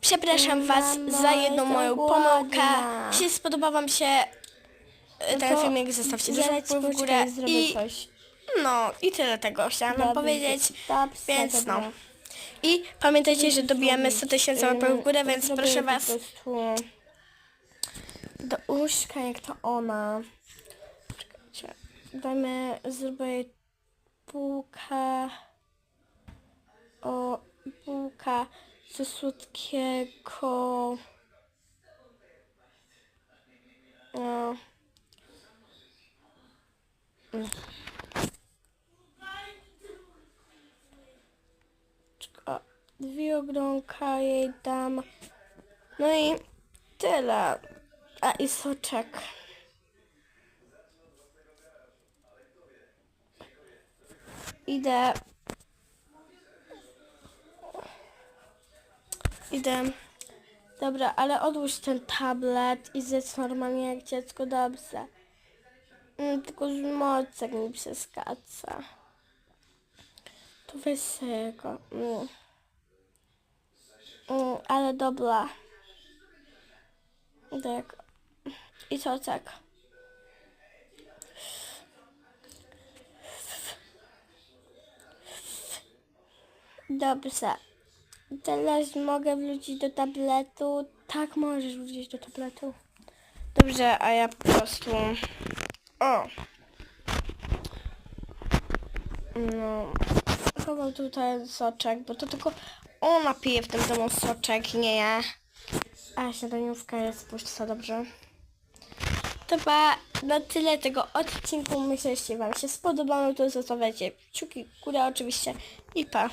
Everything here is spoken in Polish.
Przepraszam Was za jedną moją pomyłkę. Jeśli spodobał Wam się e, ten to filmik, zostawcie łapkę w górę. I coś. no, i tyle tego chciałam Wam powiedzieć. Więc no. I pamiętajcie, że dobijamy 100 tysięcy łapek w górę, więc Zrobię proszę Was do łóżka jak to ona. Czekajcie. Dajmy, zrobię bułkę. O, bułka ze słodkiego. No. Czeka, Dwie ogronka jej dam. No i tyle. A i soczek. Idę. Idę. Dobra, ale odłóż ten tablet i zjedz normalnie jak dziecko dobrze. Mm, tylko z mocek mi przeskadza. To go. Mm. Mm, ale dobra. Tak. I co tak? Dobrze. Teraz mogę wrócić do tabletu. Tak, możesz wrócić do tabletu. Dobrze, a ja po prostu... O! No... Chowam tutaj soczek, bo to tylko ona pije w tym domu soczek, nie ja. A śniadaniówka jest puszczona dobrze. To chyba na tyle tego odcinku. Myślę, że Wam się spodobało, to zostawiajcie kciuki górę oczywiście i pa.